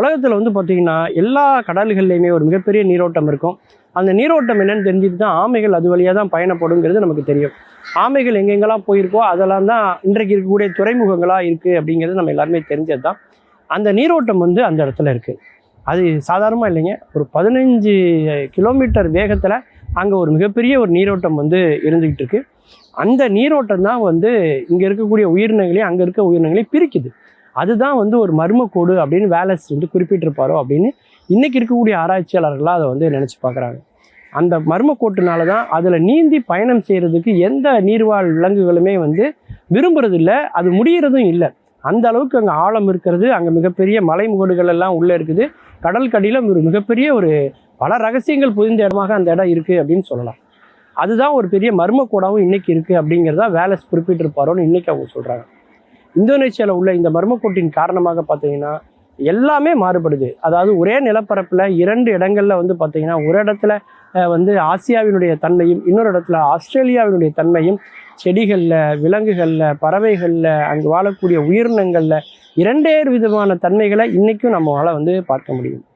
உலகத்தில் வந்து பார்த்திங்கன்னா எல்லா கடல்கள்லையுமே ஒரு மிகப்பெரிய நீரோட்டம் இருக்கும். அந்த நீரோட்டம் என்னென்னு தெரிஞ்சுட்டு தான் ஆமைகள் அது வழியாக தான் பயணப்படுங்கிறது நமக்கு தெரியும். ஆமைகள் எங்கெங்கெல்லாம் போயிருக்கோ அதெல்லாம் தான் இன்றைக்கு இருக்கக்கூடிய துறைமுகங்களாக இருக்குது அப்படிங்கிறது நம்ம எல்லாருமே தெரிஞ்சது தான் அந்த நீரோட்டம் வந்து அந்த இடத்துல இருக்குது அது சாதாரணமாக இல்லைங்க. ஒரு பதினஞ்சு கிலோமீட்டர் வேகத்தில் அங்கே ஒரு மிகப்பெரிய ஒரு நீரோட்டம் வந்து இருந்துக்கிட்டு இருக்கு. அந்த நீரோட்டம் தான் வந்து இங்கே இருக்கக்கூடிய உயிரினங்களையும் அங்கே இருக்க உயிரினங்களையும் பிரிக்குது. அதுதான் வந்து ஒரு மர்மக்கோடு அப்படின்னு வேலஸ் வந்து குறிப்பிட்டிருப்பாரோ அப்படின்னு இன்றைக்கி இருக்கக்கூடிய ஆராய்ச்சியாளர்கள்லாம் அதை வந்து நினச்சி பார்க்குறாங்க. அந்த மர்மக்கோட்டுனால தான் அதில் நீந்தி பயணம் செய்கிறதுக்கு எந்த நீர்வாழ் விலங்குகளுமே வந்து விரும்புறது இல்லை அது முடிகிறதும் இல்லை. அந்த அளவுக்கு அங்கே ஆழம் இருக்கிறது அங்கே மிகப்பெரிய மலைமுகடுகள் எல்லாம் உள்ளே இருக்குது. கடல் கடியில் ஒரு மிகப்பெரிய ஒரு பல ரகசியங்கள் புதிந்த இடமாக அந்த இடம் இருக்குது அப்படின்னு சொல்லலாம். அதுதான் ஒரு பெரிய மர்மக்கோடாகவும் இன்றைக்கி இருக்குது அப்படிங்கிறதா வேலஸ் குறிப்பிட்டிருப்பாரோன்னு இன்றைக்கி அவங்க சொல்கிறாங்க இந்தோனேஷியாவில் உள்ள இந்த மர்மக்கோட்டின் காரணமாக பார்த்தீங்கன்னா எல்லாமே மாறுபடுது. அதாவது ஒரே நிலப்பரப்பில் இரண்டு இடங்களில் வந்து பார்த்தீங்கன்னா ஒரு இடத்துல வந்து ஆசியாவினுடைய தன்மையும் இன்னொரு இடத்துல ஆஸ்திரேலியாவினுடைய தன்மையும் செடிகளில் விலங்குகளில் பறவைகளில் அங்கு வாழக்கூடிய உயிரினங்களில் இரண்டே விதமான தன்மைகளை இன்றைக்கும் நம்மளால் வந்து பார்க்க முடியும்.